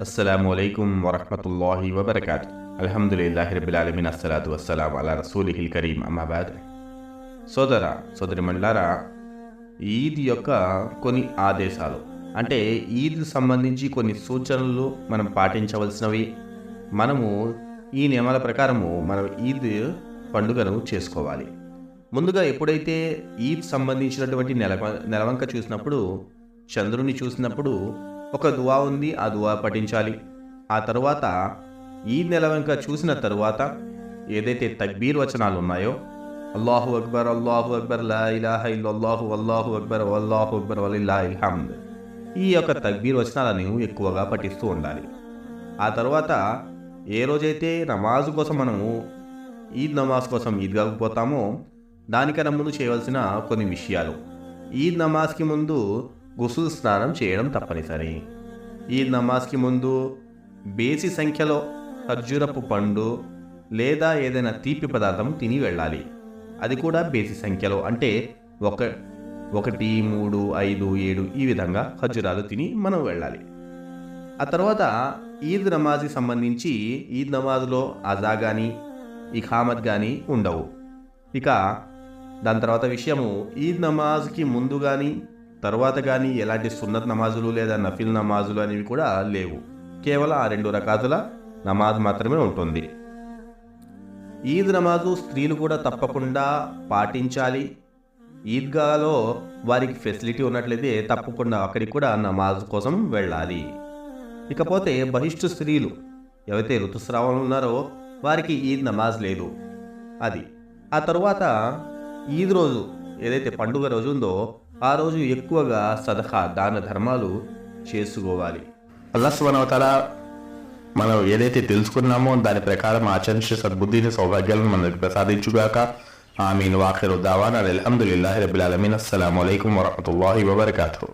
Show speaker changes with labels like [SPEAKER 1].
[SPEAKER 1] అస్సలం అయికం వరహమతుల్లాహి వబర్కాత్ అల్హమ్దుల్లాహి రబిల్ అస్సలాదు అస్సలాం అలా రసూలిహిల్ కరీం అమ్మాబాద్ సోదర సోదరి మండలారా ఈద్ యొక్క కొన్ని ఆదేశాలు. అంటే ఈద్ సంబంధించి కొన్ని సూచనలు మనం పాటించవలసినవి. మనము ఈ నియమాల ప్రకారము మనం ఈద్ పండుగను చేసుకోవాలి. ముందుగా ఎప్పుడైతే ఈద్ సంబంధించినటువంటి నెల నెలవంక చూసినప్పుడు చంద్రుని చూసినప్పుడు ఒక దువా ఉంది ఆ దువా పఠించాలి. ఆ తరువాత ఈద్ వెనుక చూసిన తర్వాత ఏదైతే తక్బీర్ వచనాలు ఉన్నాయో అల్లాహు అక్బర్ అల్లాహు అక్బర్ లా ఇలాహ ఇల్లల్లాహు అల్లాహు అక్బర్ అల్లాహు అక్బర్ వలిల్లాహిల్ హమ్ద్. ఈ యొక్క తక్బీర్ వచనాలను ఎక్కువగా పఠిస్తూ ఉండాలి. ఆ తర్వాత ఏ రోజైతే నమాజ్ కోసం మనము ఈద్ నమాజ్ కోసం ఈద్గాకు పోతామో దానికన్నా ముందు చేయవలసిన కొన్ని విషయాలు. ఈద్ నమాజ్కి ముందు గుసుల్ స్నానం చేయడం తప్పనిసరి. ఈద్ నమాజ్కి ముందు బేసి సంఖ్యలో ఖర్జూరపు పండు లేదా ఏదైనా తీపి పదార్థం తిని వెళ్ళాలి. అది కూడా బేసి సంఖ్యలో. అంటే ఒక ఒకటి మూడు ఐదు ఏడు ఈ విధంగా ఖర్జూరాలు తిని మనం వెళ్ళాలి. ఆ తర్వాత ఈద్ నమాజ్కి సంబంధించి ఈద్ నమాజ్లో అజా కానీ ఇఖామత్ కానీ ఉండవు. ఇక దాని తర్వాత విషయము ఈద్ నమాజ్కి ముందు కానీ తర్వాత కానీ ఎలాంటి సున్నత్ నమాజులు లేదా నఫిల్ నమాజులు అనేవి కూడా లేవు. కేవలం ఆ రెండు రకాతుల నమాజ్ మాత్రమే ఉంటుంది. ఈద్ నమాజు స్త్రీలు కూడా తప్పకుండా పాటించాలి. ఈద్గాలో వారికి ఫెసిలిటీ ఉన్నట్లయితే తప్పకుండా అక్కడికి కూడా నమాజ్ కోసం వెళ్ళాలి. ఇకపోతే బహిష్టు స్త్రీలు ఎవరైతే ఋతుస్రావం ఉన్నారో వారికి ఈద్ నమాజ్ లేదు. అది. ఆ తరువాత ఈద్ రోజు ఏదైతే పండుగ రోజు ఉందో ఆ రోజు ఎక్కువగా సదహా దాన ధర్మాలు చేసుకోవాలి. అల్లా సువనవతల మనం ఏదైతే తెలుసుకున్నామో దాని ప్రకారం ఆచరించే సద్బుద్ధిని సౌభాగ్యాలను మనకు ప్రసాదించుగాక. ఆమీన్. వాఖరు దావాన్ అల్హమ్దుల్లాహి రబిల్ అలమీన్ అస్సలం అయికం వరహమతుల్లాహి వబర్కాతు